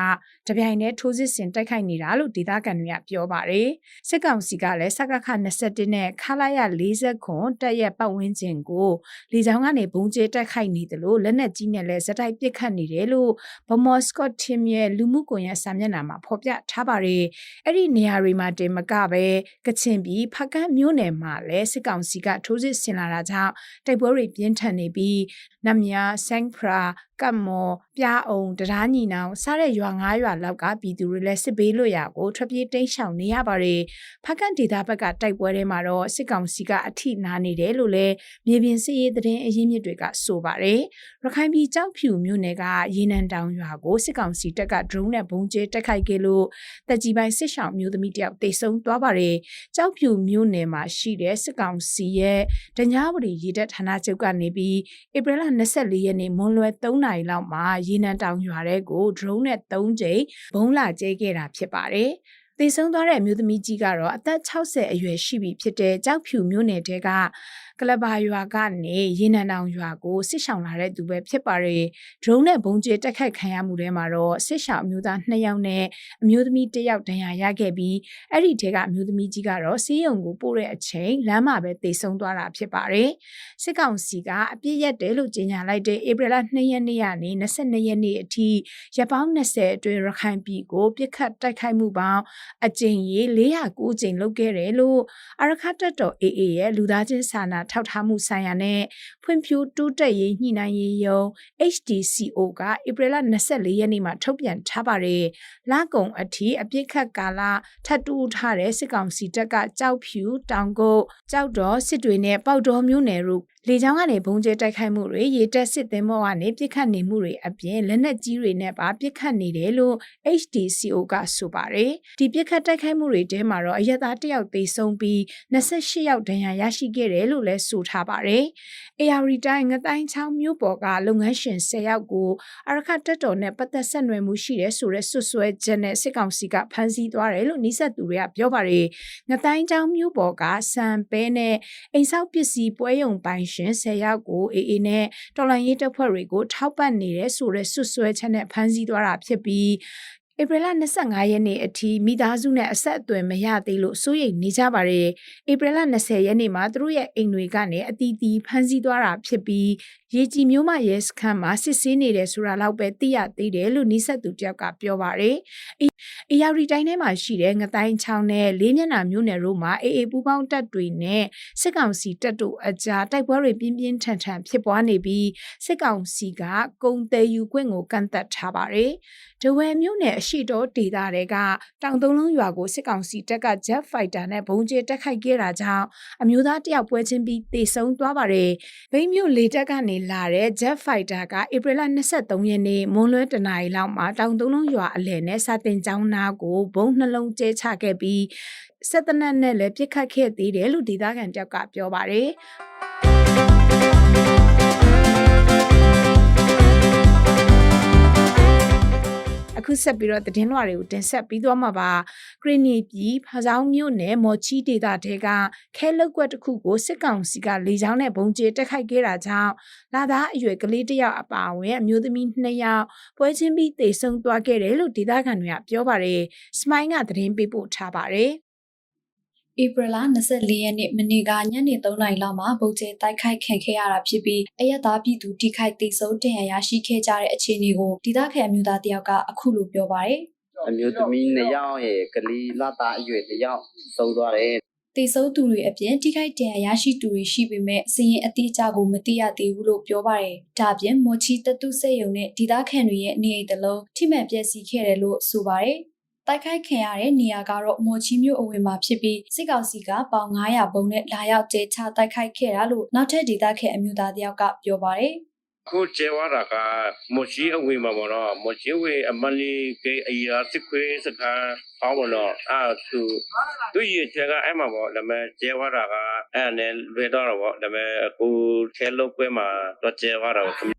တပြိုင်တည်းထိုးစစ်ဆင်တိုက်ခိုက်နေတာလို့ဒေသခံတွေကပြောပါတယ်စစ်ကောင်စီကလည်းစကခ21နဲ့ခလာရ40ခွန်တက်ရက်ပတ်ဝန်းကျင်ကိုလေကြောင်းကနေဘုံကျဲတက်ခိုက်နေတယ်လို့လက်နက်ကြီးနဲ့လည်းဇက်တိုက်ပစ်ခတ်နေတယ်လို့ဗမော်စကော့ထင်ရဲ့လူမှုကွန်ရက်စာမျက်နှာမှာဖော်ပြထားပါတယ်အဲ့ဒီနေရာတွေမှာတင်မကပဲကချင်ပြည်ဖကန်းမြို့နယ်မှာလည်းစစ်ကောင်စီကထိုးစစ်ဆင်လာတာကြောင့်တိုက်ပွဲတွေပြင်းထန်နေပြီးနမ်ယာဆန်ဖရာကတ်မော်ပြားအောင်တရားညီနောင်စားတဲ့ရွာ၅ရွာလောက်ကပြည်သူတွေလည်းစစ်ဘေးလွတ်ရာကိုထွက်ပြေးတိမ်းရှောင်နေရပါတယ်ဖကန်ဒေတာဘက်ကတိုက်ပွဲထဲမှာတော့စစ်ကောင်စီကအထိနာနေတယ်လို့လည်းမြေပြင်စစ်ရေးသတင်းအရင်းမြစ်တွေကဆိုပါတယ်ရခိုင်ပြည်ကြောက်ဖြူမြို့နယ်ကရေနံတောင်ရွာကိုစစ်ကောင်စီတပ်က drone နဲ့ဘုံကျဲတိုက်ခိုက်ခဲ့လို့တက်ကြီးပိုင်းစစ်ရှောင်မျိုးသမီးတယောက်တေဆုံးသွားပါတယ်ကြောက်ဖြူမြို့နယ်မှာရှိတဲ့စစ်ကောင်စီရဲ့တညာဝတီရေတပ်ဌာနချုပ်ကနေပြီးဧပြီလ24ရက်နေ့မွန်းလွဲ3 9နာရီလောက်မှာရေနံတောင်ရွာတဲ့ကို drone နဲ့3ကြိမ်ဘုံလာကျဲခဲ့တာဖြစ်ပါတယ်။ သေဆုံးသွားတဲ့အမျိုးသမီးကြီးကတော့အသက်60အရွယ်ရှိပြီဖြစ်တဲ့ကြောက်ဖြူမြို့နယ်တဲကကလဘာရွာကနေရေနံတောင်ရွာကိုစစ်ဆောင်လာတဲ့သူပဲဖြစ်ပါတယ်။ drone နဲ့ဘုံကျဲတက်ခိုက်ခံရမှုထဲမှာတော့စစ်ဆောင်အမျိုးသား2ယောက်နဲ့အမျိုးသမီး1ယောက်ဒဏ်ရာရခဲ့ပြီးအဲ့ဒီထဲကအမျိုးသမီးကြီးကတော့စီးရုံကိုပို့တဲ့အချိန်လမ်းမှာပဲသေဆုံးသွားတာဖြစ်ပါတယ်။စစ်ကောင်စီကအပြစ်ရက်တယ်လို့ကြေညာလိုက်တဲ့ဧပြီလ2ရက်နေ့ကနေ22ရက်နေ့အထိရပ်ပေါင်း20အတွင်းရခိုင်ပြည်ကိုပြစ်ခတ်တိုက်ခိုက်မှုပေါင်းအကြိမ်ရေ409ကြိမ်လုပ်ခဲ့တယ်လို့အရခတ်တပ်တော် AA ရဲ့လူသားချင်းစာနာထောက်ထားမှုဆိုင်ရာနဲ့ဖွံ့ဖြိုးတိုးတက်ရေးညှိနှိုင်းရေးယုံ HDCO ကဧပြီလ24ရက်နေ့မှာထုတ်ပြန်ထားပါတယ်။လကုံအထိအပြစ်ခတ်ကာလထပ်တူထားတဲ့စစ်ကောင်စီတပ်ကကြောက်ဖြူတောင်ကုတ်ကြောက်တော်စစ်တွေနဲ့ပေါက်တော်မျိုးနယ်တို့ လေကြောင်းကနေဘုံကျဲတိုက်ခိုက်မှုတွေရေတက်စစ်သင်းမောကနေပြစ်ခတ်နေမှုတွေအပြင်လက်နက်ကြီးတွေနဲ့ပါပြစ်ခတ်နေတယ်လို့ HDCO ကဆိုပါတယ်ဒီပြစ်ခတ်တိုက်ခိုက်မှုတွေတဲမှာတော့အရက်သားတစ်ယောက်သေဆုံးပြီး28ယောက်ဒဏ်ရာရရှိခဲ့တယ်လို့လည်းဆိုထားပါတယ် AR တိုင်းငတိုင်းချောင်းမြို့ပေါ်ကလုပ်ငန်းရှင်10ယောက်ကိုအရခတ်တက်တော်နဲ့ပတ်သက်ဆက်နွယ်မှုရှိတယ်ဆိုတဲ့ဆွဆွဲချက်နဲ့စစ်ကောင်စီကဖမ်းဆီးသွားတယ်လို့နှိဆက်သူတွေကပြောပါတယ်ငတိုင်းချောင်းမြို့ပေါ်ကစံပဲနဲ့အိမ်ဆောက်ပစ္စည်းပွဲရုံပိုင်ရှင်10ယောက်ကို AA နဲ့တော်လိုင်းရေးတပ်ဖွဲ့တွေကိုထောက်ပံ့နေတဲ့ဆိုတဲ့ဆွဆွဲချက်နဲ့ဖမ်းဆီးသွားတာဖြစ်ပြီး ဧပြီလ25ရက်နေ့အထိမိသားစုနဲ့အဆက်အသွယ်မရသေးလို့စိုးရိမ်နေကြပါတယ်။ဧပြီလ20ရက်နေ့မှာသူတို့ရဲ့အိမ်တွေကနေအတီးတီးဖမ်းဆီးသွားတာဖြစ်ပြီးရေကြီးမျိုးမရဲစခန်းမှာစစ်ဆေးနေတယ်ဆိုတာလောက်ပဲသိရသေးတယ်လို့နီးစပ်သူတယောက်ကပြောပါတယ်။အေယာရီတိုင်းထဲမှာရှိတဲ့ငတိုင်းချောင်းနဲ့လေးမျက်နှာမျိုးနယ်တို့မှာအေအေပူပေါင်းတပ်တွေနဲ့စစ်ကောင်စီတပ်တို့အကြားတိုက်ပွဲတွေပြင်းပြင်းထန်ထန်ဖြစ်ပွားနေပြီးစစ်ကောင်စီကကုံတယ်ယူခွင့်ကိုကန့်သက်ထားပါတယ်။ ဒဝဲမျိုးနယ်အရှိတော်ဒေသတွေကတောင်သုံးလုံးရွာကိုစစ်ကောင်စီတပ်က Jet Fighter နဲ့ဘုံကျဲတက်ခိုက်ခဲ့တာကြောင့်အမျိုးသားတယောက်ပွဲချင်းပြီးတေဆုံးသွားပါတယ်။ဘိန်းမျိုးလေတပ်ကနေလာတဲ့ Jet Fighter ကဧပြီလ23ရက်နေ့မွန်းလွဲတနာရီလောက်မှာတောင်သုံးလုံးရွာအလယ်နဲ့စာတင်ကျောင်းနာကိုဘုံနှလုံးကျဲချခဲ့ပြီးစက်တနက်နဲ့လည်းပြစ်ခတ်ခဲ့သေးတယ်လို့ဒေသခံတယောက်ကပြောပါတယ်။ အခုဆက်ပြီးတော့သတင်းလွှာတွေကိုတင်ဆက်ပြီးသွားမှာပါခရီနီပြည်ဖဇောင်းမြို့နယ်မော်ချီဒေတာတဲကခဲလုတ်ကွက်တစ်ခုကိုစစ်ကောင်စီကလေကြောင်းနဲ့ဘုံကျဲတက်ခိုက်ခဲ့တာကြောင့်လာသားအရွယ်ကလေးတစ်ယောက်အပါအဝင်အမျိုးသမီး2ယောက်ပွဲချင်းပြီးတေဆုံးသွားခဲ့တယ်လို့ဒေသခံတွေကပြောပါတယ်စမိုင်းကသတင်းပေးပို့ထားပါတယ် ဧပြီလ24ရက်နေ့မနေ့ကညနေ3နာရီလောက်မှာဗုတ်ကျဲတိုက်ခိုက်ခံခဲ့ရတာဖြစ်ပြီးအရက်သားပြည်သူတိခိုက်တိစုံတင်ရရရှိခဲ့ကြတဲ့အခြေအနေကိုဒေသခံအမျိုးသားတယောက်ကအခုလိုပြောပါတယ်အမျိုးသမီးနှစ်ယောက်ရဲ့ကလေးလသားအရွယ်တစ်ယောက်သုံးသွားတယ်။တိစုံသူတွေအပြင်တိခိုက်တင်ရရရှိသူတွေရှိပေမဲ့စည်ရင်အတိအကျကိုမသိရသေးဘူးလို့ပြောပါတယ်။ဒါပြင်မော်ချီတတုစေယုံနဲ့ဒေသခံတွေရဲ့နေအိမ်တလုံးထိမှန်ပျက်စီးခဲ့တယ်လို့ဆိုပါတယ်။ တိုက်ခိုက်ခံရတဲ့နေရာကတော့မော်ချီမြို့အဝင်မှာဖြစ်ပြီးစစ်ကောင်စီကပေါင်900ဘုံနဲ့လာရောက်ကျဲချတိုက်ခိုက်ခဲ့တာလို့နောက်ထပ်ဒေသခံအမျိုးသားတယောက်ကပြောပါတယ်ခုကျေဝါတာကမရှိအဝေးမှာမတော့မရှိဝေးအမလီကအရာစစ်ခွေးစကားအောင်းမလို့အာသူသူရချက်ကအဲ့မှာပေါ့ဒါပေမဲ့ကျေဝါတာကအဲ့နဲ့လွယ်တော့တော့ပေါ့ဒါပေမဲ့အခုချဲလုတ်ပွဲမှာတော့ကျေဝါတာကို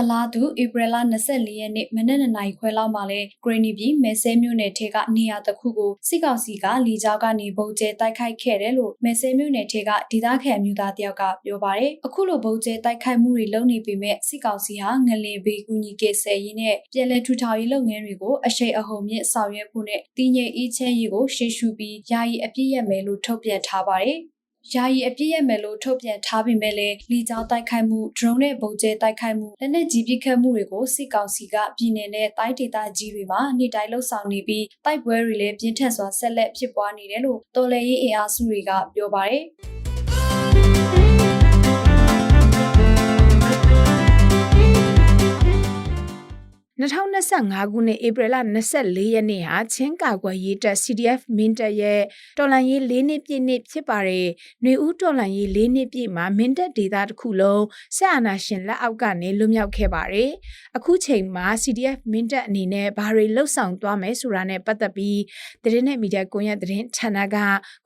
အလားတူဧပြီလ24ရက်နေ့မနက်2နာရီခွဲလောက်မှာလဲဂရနီပြည်မဲဆဲမြို့နယ်ထဲကနေရာတစ်ခုကိုစစ်ကောင်စီကလီကြောက်ကနေဗုံကျဲတိုက်ခိုက်ခဲ့တယ်လို့မဲဆဲမြို့နယ်ထဲကဒေသခံအမျိုးသားတယောက်ကပြောပါတယ်။အခုလိုဗုံကျဲတိုက်ခိုက်မှုတွေလုပ်နေပေမဲ့စစ်ကောင်စီဟာငလင်ဘေးကူညီကေဆယ်ရေးနဲ့ပြည်လဲထူထောင်ရေးလုပ်ငန်းတွေကိုအရှိန်အဟုန်မြင့်ဆောင်ရွက်ဖို့နဲ့တည်ငြိမ်အေးချမ်းရေးကိုရှေ့ရှုပြီးယာယီအပြည့်ရမယ်လို့ထုတ်ပြန်ထားပါတယ်။ ယာယီအပြည့်ရမယ်လို့ထုတ်ပြန်ထားပေမဲ့လည်းလီကြောင်းတိုက်ခိုက်မှု drone နဲ့ပုံကျဲတိုက်ခိုက်မှုလက်နက်ကြီးပစ်ခတ်မှုတွေကိုစစ်ကောင်စီကပြည်내နဲ့တိုင်းဒေသကြီးတွေမှာနေ့တိုင်းလှုပ်ဆောင်နေပြီးတိုက်ပွဲတွေလည်းပြင်းထန်စွာဆက်လက်ဖြစ်ပွားနေတယ်လို့တော်လှန်ရေးအင်အားစုတွေကပြောပါတယ်။ 2025ခုနှစ်ဧပြီလ24ရက်နေ့ဟာချင်းကာကွယ်ရေးတပ် CDF မင်းတပ်ရဲ့တော်လန်ရေး၄နှစ်ပြည့်နှစ်ဖြစ်ပါတယ်။ຫນွေဦးတော်လန်ရေး၄နှစ်ပြည့်မှာမင်းတပ်ဒေသတစ်ခုလုံးဆက်အာဏာရှင်လက်အောက်ကနေလွတ်မြောက်ခဲ့ပါတယ်။အခုချိန်မှာ CDF မင်းတပ်အနေနဲ့ဘာတွေလှုပ်ဆောင်သွားမယ်ဆိုတာနဲ့ပတ်သက်ပြီးသတင်းနဲ့မီဒီယာကွန်ရက်သတင်းဌာနက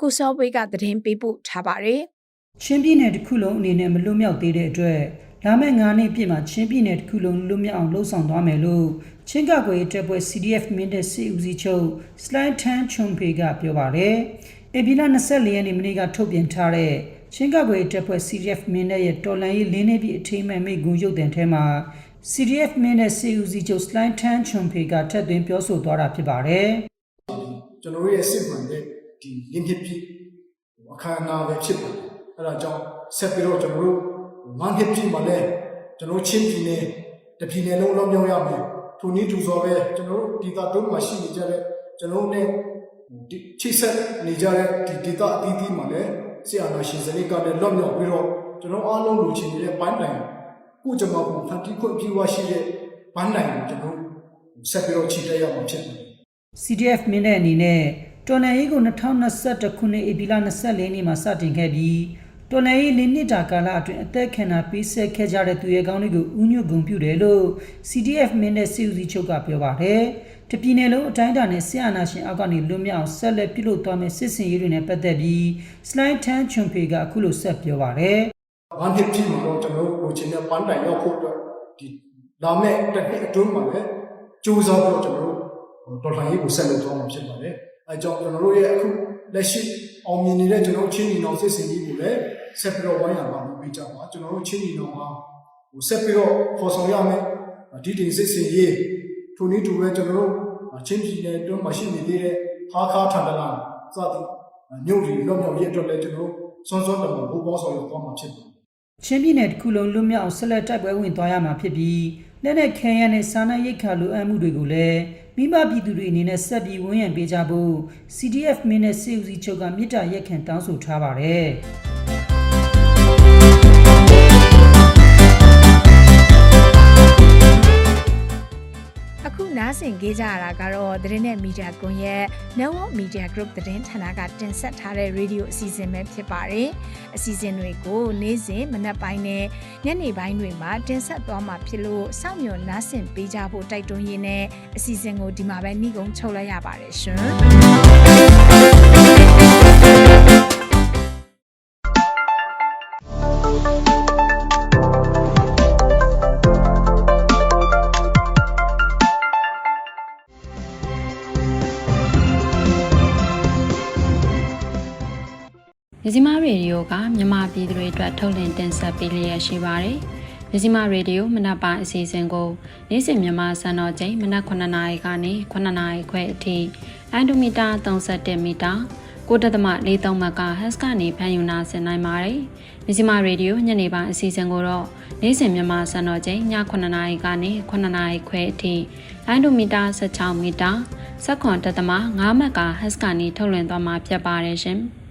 ကိုစောပွေးကသတင်းပေးပို့ထားပါတယ်။ချင်းပြည်နယ်တစ်ခုလုံးအနေနဲ့မလွတ်မြောက်သေးတဲ့အတွက် လာမယ့်9နှစ်ပြည့်မှာချင်းပြည်နယ်တစ်ခုလုံးလွတ်မြောက်အောင်လှုံ့ဆော်သွားမယ်လို့ချင်းကကွယ်တပ်ဖွဲ့ CDF မင်းတပ်စီဦးစီးချုပ်စလိုင်းထန်ချုံဖေကပြောပါတယ်။အေဗီလာ24ရက်နေ့မနေ့ကထုတ်ပြန်ထားတဲ့ချင်းကကွယ်တပ်ဖွဲ့ CDF မင်းတပ်ရဲ့တော်လန်ရေး၄နှစ်ပြည့်အထိမ်းအမှတ်မိဂုဏ်ရုပ်သံထဲမှာ CDF မင်းတပ်စီဦးစီးချုပ်စလိုင်းထန်ချုံဖေကထပ်သွင်းပြောဆိုသွားတာဖြစ်ပါတယ်။ကျွန်တော်တို့ရဲ့စစ်မှန်တဲ့ဒီလင်းဖြစ်ဖြစ်အခမ်းအနားပဲဖြစ်ပါတယ်အဲ့ဒါကြောင့်ဆက်ပြီးတော့ကျွန်တော်တို့ ဝမ်းဖြစ်ဖြစ်မှာလဲကျွန်တော်ချင်းပြည်နယ်တပြည်နယ်လုံးလုံးမြောက်ရမယ်ထိုနည်းတူစွာပဲကျွန်တော်တို့ဒီတာတုံးမှာရှိနေကြတဲ့ကျွန်တော်တို့ ਨੇ ဒီချိတ်ဆက်နေကြတဲ့ဒီဒေတာအသီးသီးမှာလဲဆရာနာရှင်စနစ်ကလည်းလွတ်မြောက်ပြီးတော့ကျွန်တော်အားလုံးလူချင်းနေတဲ့ဘိုင်းတိုင်းကိုကျွန်တော်ဖန်တီးခွင့်ပြုဝရှိတဲ့ဘိုင်းတိုင်းကိုကျွန်တော်ဆက်ပြီးတော့ခြေတက်ရမှာဖြစ်ပါတယ် CDF မင်းတဲ့အနေနဲ့တော်နယ်ရေးကို2021ခုနှစ်ဧပြီလ24နေ့မှာစတင်ခဲ့ပြီး တော်နယ်ရေး၄နှစ်တာကာလအတွင်းအသက်ခံတာပေးဆက်ခဲ့ကြတဲ့သူရဲကောင်းတွေကိုဥညွတ်ဂုံပြုတယ်လို့ CDF မင်းတဲ့စီဦးစီးချုပ်ကပြောပါတယ်။တပြည်နယ်လုံးအတိုင်းအတာနဲ့ဆရာနာရှင်အောက်ကနေလွတ်မြောက်အောင်ဆက်လက်ပြုလုပ်သွားမယ့်စစ်စင်ရေးတွေနဲ့ပတ်သက်ပြီး Slide Tan Chunpei ကအခုလိုဆက်ပြောပါတယ်။ဘာဖြစ်ဖြစ်မှာတော့ကျွန်တော်တို့လိုချင်တဲ့ပန်းတိုင်ရောက်ဖို့အတွက်ဒီလာမဲ့တစ်နှစ်အတွင်းမှာလည်းကြိုးစားပြီးတော့ကျွန်တော်တို့ဒေါ်လာရေးကိုဆက်လုပ်သွားမှာဖြစ်ပါတယ်။အဲကြောင့်ကျွန်တော်တို့ရဲ့အခုလက်ရှိအောင်မြင်နေတဲ့ကျွန်တော်ချင်းညီနောင်စစ်စင်ကြီးကိုလည်း ဆက်ပြီးတော့ဝိုင်းရပါလို့ပြကြပါကျွန်တော်တို့ချင်းညီနောင်မှာဟိုဆက်ပြီးတော့ဖော်ဆောင်ရမယ်ဒီတင်စစ်စင်ကြီးထိုနည်းတူပဲကျွန်တော်တို့ချင်းပြည်နယ်အတွင်းမှာရှိနေသေးတဲ့ဟာခါထန်တလာစသည်မြို့တွေလောက်မြောက်ရေးအတွက်လည်းကျွန်တော်တို့စွန်းစွန်းတမန်ဘူပေါင်းဆောင်ရွက်သွားမှာဖြစ်ပါတယ်ချင်းပြည်နယ်တစ်ခုလုံးလွတ်မြောက်အောင်ဆက်လက်တိုက်ပွဲဝင်သွားရမှာဖြစ်ပြီးလက်နဲ့ခဲရနဲ့စာနာရိတ်ခါလိုအပ်မှုတွေကိုလည်းမိဘပြည်သူတွေအနေနဲ့ဆက်ပြီးဝန်ရံပေးကြဖို့ CDF မင်းနဲ့စေဦးစီးချုပ်ကမြစ်တာရက်ခံတောင်းဆိုထားပါတယ်။ နားဆင်ကြကြရတာကတော့သတင်းနဲ့မီဒီယာကွန်ရက် Network Media Group သတင်းဌာနကတင်ဆက်ထားတဲ့ရေဒီယိုအစီအစဉ်ပဲဖြစ်ပါတယ်။အစီအစဉ်တွေကိုနေ့စဉ်မနက်ပိုင်းနဲ့ညနေပိုင်းတွေမှာတင်ဆက်သွားမှာဖြစ်လို့စောင့်မျှော်နားဆင်ပေးကြဖို့တိုက်တွန်းရင်းနဲ့အစီအစဉ်ကိုဒီမှာပဲနှီးကုန်းချုပ်လိုက်ရပါတယ်ရှင်။ မြစီမရေဒီယိုကမြန်မာပြည်သူတွေအတွက်ထုတ်လင်းတင်ဆက်ပေးလျက်ရှိပါတယ်။မြစီမရေဒီယိုမနက်ပိုင်းအစီအစဉ်ကိုနေ့စဉ်မြန်မာစံတော်ချိန်မနက်9:00နာရီကနေ9:00နာရီခွဲအထိအန်ဒိုမီတာ31မီတာ9.43မကဟက်စ်ကနေဖန်ယူနာဆင်နိုင်ပါတယ်။မြစီမရေဒီယိုညနေပိုင်းအစီအစဉ်ကိုတော့နေ့စဉ်မြန်မာစံတော်ချိန်ည9:00နာရီကနေ9:00နာရီခွဲအထိအန်ဒိုမီတာ16မီတာစက္ကွန်တက်သမ9မကဟက်စ်ကနေထုတ်လွှင့်သွားမှာဖြစ်ပါတယ်ရှင်။